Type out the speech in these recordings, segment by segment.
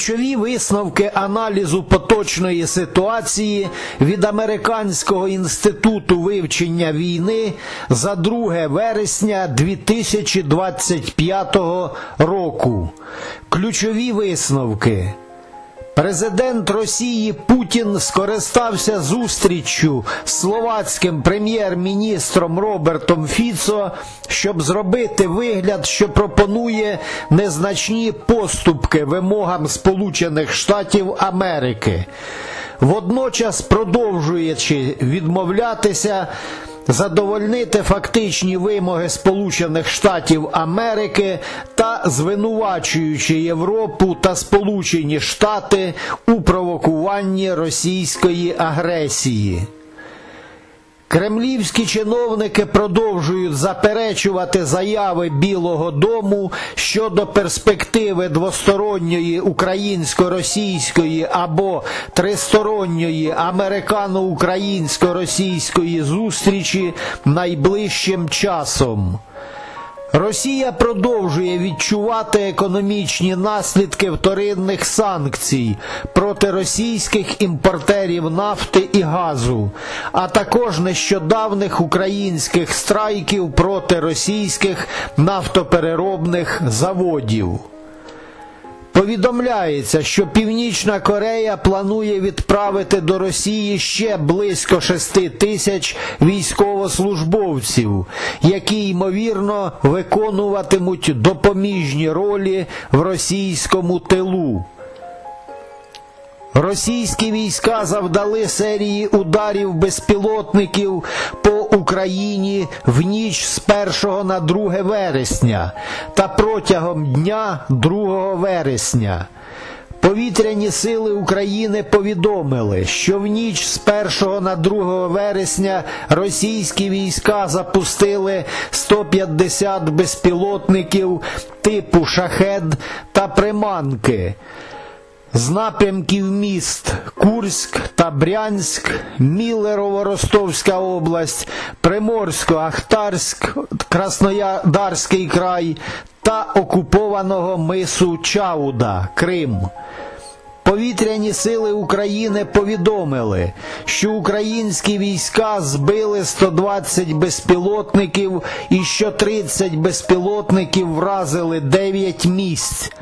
Ключові висновки аналізу поточної ситуації від Американського інституту вивчення війни за 2 вересня 2025 року. Ключові висновки. Президент Росії Путін скористався зустріччю з словацьким прем'єр-міністром Робертом Фіцо, щоб зробити вигляд, що пропонує незначні поступки вимогам Сполучених Штатів Америки. Водночас, продовжуючи відмовлятися, задовольнити фактичні вимоги Сполучених Штатів Америки та звинувачуючи Європу та Сполучені Штати у провокуванні російської агресії. Кремлівські чиновники продовжують заперечувати заяви Білого Дому щодо перспективи двосторонньої українсько-російської або тристоронньої американо-українсько-російської зустрічі найближчим часом. Росія продовжує відчувати економічні наслідки вторинних санкцій проти російських імпортерів нафти і газу, а також нещодавних українських страйків проти російських нафтопереробних заводів. Повідомляється, що Північна Корея планує відправити до Росії ще близько 6 тисяч військовослужбовців, які ймовірно виконуватимуть допоміжні ролі в російському тилу. Російські війська завдали серії ударів безпілотників по Україні в ніч з 1 на 2 вересня та протягом дня 2 вересня. Повітряні сили України повідомили, що в ніч з 1 на 2 вересня російські війська запустили 150 безпілотників типу шахед та приманки з напрямків міст Курськ та Брянськ, Мілерово-Ростовська область, Приморсько-Ахтарськ, Краснодарський край та окупованого мису Чауда, Крим. Повітряні сили України повідомили, що українські війська збили 120 безпілотників і що 30 безпілотників вразили 9 місць,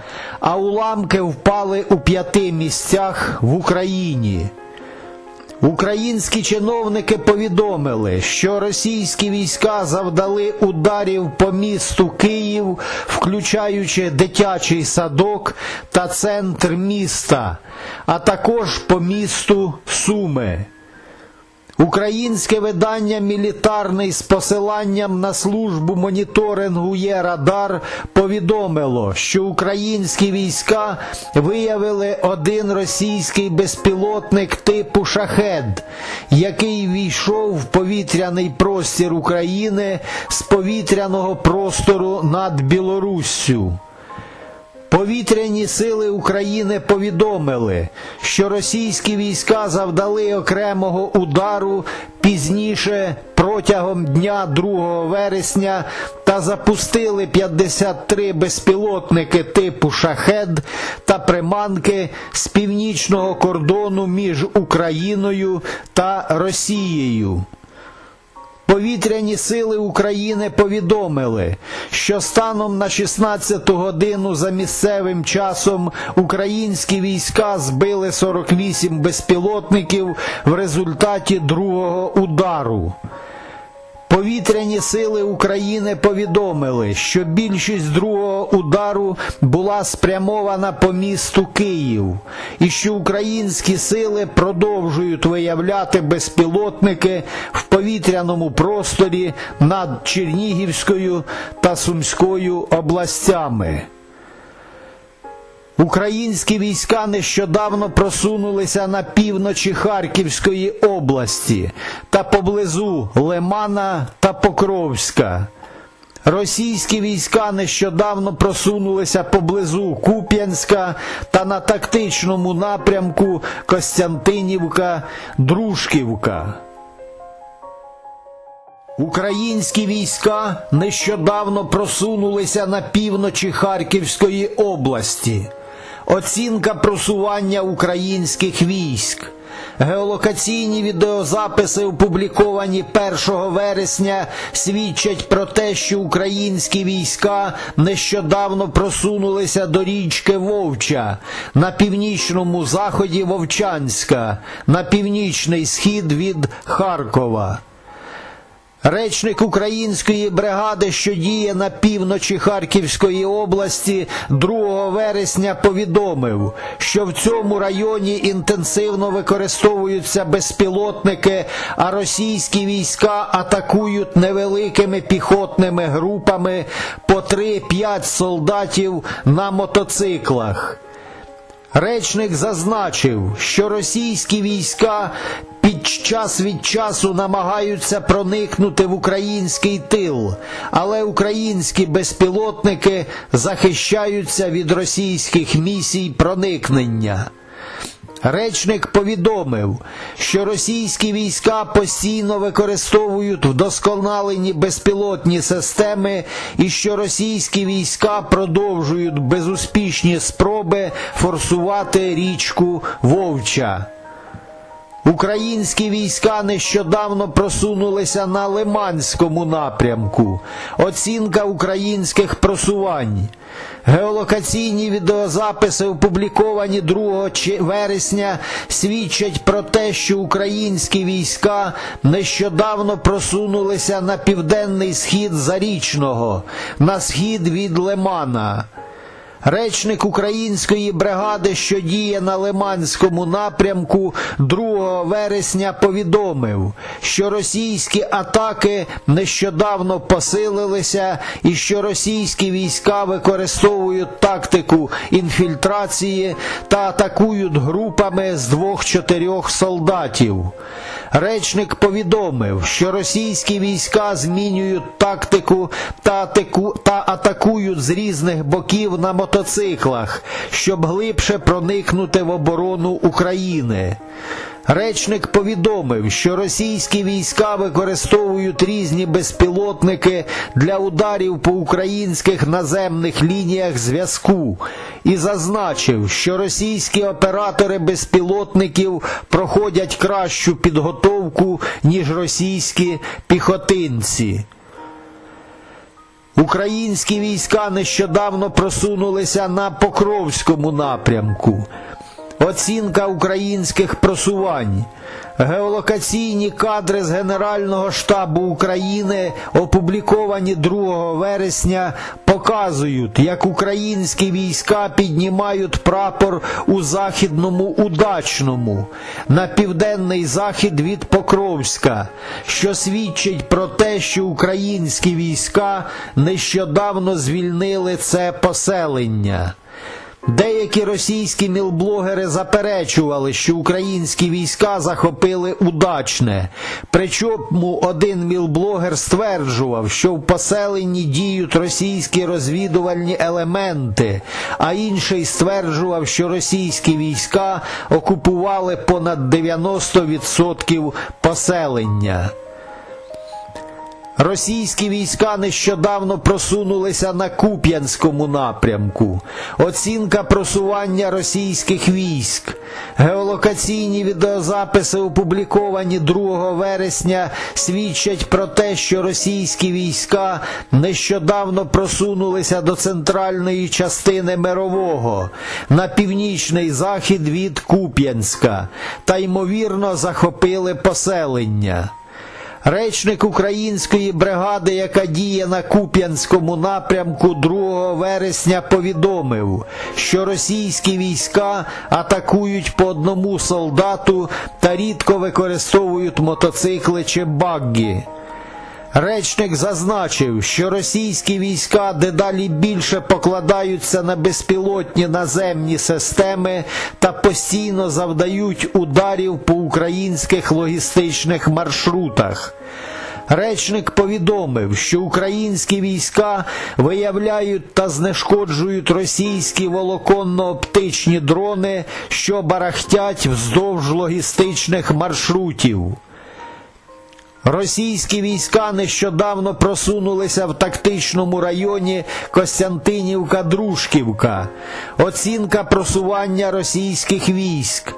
а уламки впали у п'яти місцях в Україні. Українські чиновники повідомили, що російські війська завдали ударів по місту Київ, включаючи дитячий садок та центр міста, а також по місту Суми. Українське видання Мілітарний з посиланням на службу моніторингу є Радар повідомило, що українські війська виявили один російський безпілотник типу шахед, який війшов в повітряний простір України з повітряного простору над Білоруссю. Повітряні сили України повідомили, що російські війська завдали окремого удару пізніше протягом дня 2 вересня та запустили 53 безпілотники типу шахед та приманки з північного кордону між Україною та Росією. Повітряні сили України повідомили, що станом на 16 годину за місцевим часом українські війська збили 48 безпілотників в результаті другого удару. Повітряні сили України повідомили, що більшість другого удару була спрямована по місту Київ, і що українські сили продовжують виявляти безпілотники в повітряному просторі над Чернігівською та Сумською областями. Українські війська нещодавно просунулися на півночі Харківської області та поблизу Лимана та Покровська. Російські війська нещодавно просунулися поблизу Куп'янська та на тактичному напрямку Костянтинівка, Дружківка. Українські війська нещодавно просунулися на півночі Харківської області. Оцінка просування українських військ. Геолокаційні відеозаписи, опубліковані 1 вересня, свідчать про те, що українські війська нещодавно просунулися до річки Вовча на північному заході Вовчанська, на північний схід від Харкова. Речник української бригади, що діє на півночі Харківської області, 2 вересня повідомив, що в цьому районі інтенсивно використовуються безпілотники, а російські війська атакують невеликими піхотними групами по 3-5 солдатів на мотоциклах. Речник зазначив, що російські війська під час від часу намагаються проникнути в український тил, але українські безпілотники захищаються від російських місій проникнення. Речник повідомив, що російські війська постійно використовують вдосконалені безпілотні системи і що російські війська продовжують безуспішні спроби форсувати річку Вовча. Українські війська нещодавно просунулися на Лиманському напрямку. Оцінка українських просувань. Геолокаційні відеозаписи, опубліковані 2 вересня, свідчать про те, що українські війська нещодавно просунулися на південний схід Зарічного, на схід від Лимана. Речник української бригади, що діє на Лиманському напрямку, 2 вересня повідомив, що російські атаки нещодавно посилилися і що російські війська використовують тактику інфільтрації та атакують групами з двох-чотирьох солдатів. Речник повідомив, що російські війська змінюють тактику та, атаку, та атакують з різних боків на мотоциклах, щоб глибше проникнути в оборону України. Речник повідомив, що російські війська використовують різні безпілотники для ударів по українських наземних лініях зв'язку і зазначив, що російські оператори безпілотників проходять кращу підготовку, ніж російські піхотинці. Українські війська нещодавно просунулися на Покровському напрямку. Оцінка українських просувань. Геолокаційні кадри з Генерального штабу України, опубліковані 2 вересня, показують, як українські війська піднімають прапор у західному удачному на південний захід від Покровська, що свідчить про те, що українські війська нещодавно звільнили це поселення. Деякі російські мілблогери заперечували, що українські війська захопили удачне. Причому один мілблогер стверджував, що в поселенні діють російські розвідувальні елементи, а інший стверджував, що російські війська окупували понад 90% поселення. Російські війська нещодавно просунулися на Куп'янському напрямку. Оцінка просування російських військ. Геолокаційні відеозаписи, опубліковані 2 вересня, свідчать про те, що російські війська нещодавно просунулися до центральної частини Мирового на північний захід від Куп'янська та ймовірно захопили поселення. Речник української бригади, яка діє на Куп'янському напрямку 2 вересня, повідомив, що російські війська атакують по одному солдату та рідко використовують мотоцикли чи баггі. Речник зазначив, що російські війська дедалі більше покладаються на безпілотні наземні системи та постійно завдають ударів по українських логістичних маршрутах. Речник повідомив, що українські війська виявляють та знешкоджують російські волоконно-оптичні дрони, що барахтять вздовж логістичних маршрутів. Російські війська нещодавно просунулися в тактичному районі Костянтинівка-Дружківка. Оцінка просування російських військ.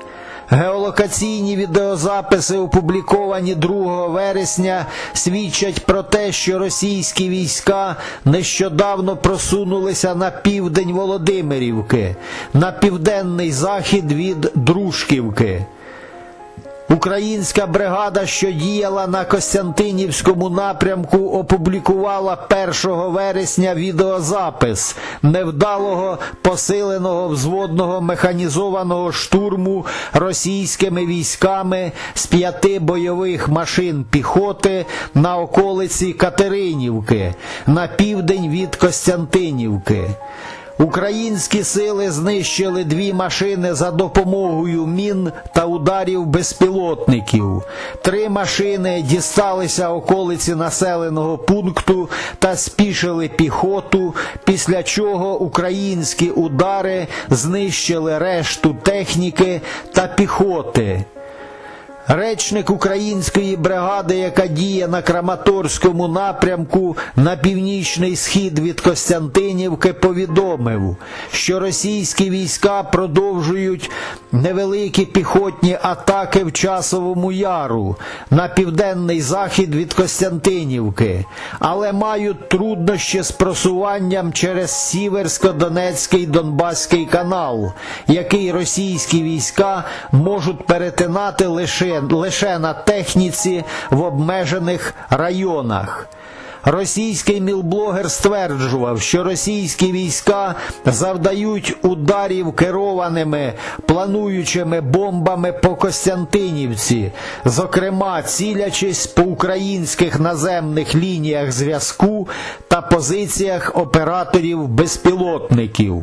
Геолокаційні відеозаписи, опубліковані 2 вересня, свідчать про те, що російські війська нещодавно просунулися на південь Володимирівки, на південний захід від Дружківки. Українська бригада, що діяла на Костянтинівському напрямку, опублікувала 1 вересня відеозапис невдалого посиленого взводного механізованого штурму російськими військами з п'яти бойових машин піхоти на околиці Катеринівки на південь від Костянтинівки. Українські сили знищили дві машини за допомогою мін та ударів безпілотників. Три машини дісталися околиці населеного пункту та спішили піхоту, після чого українські удари знищили решту техніки та піхоти. Речник української бригади, яка діє на Краматорському напрямку на північний схід від Костянтинівки, повідомив, що російські війська продовжують невеликі піхотні атаки в часовому яру на південний захід від Костянтинівки, але мають труднощі з просуванням через Сіверсько-Донецький Донбаський канал, який російські війська можуть перетинати лише лише на техніці в обмежених районах. Російський мілблогер стверджував, що російські війська завдають ударів керованими плануючими бомбами по Костянтинівці, зокрема цілячись по українських наземних лініях зв'язку та позиціях операторів безпілотників.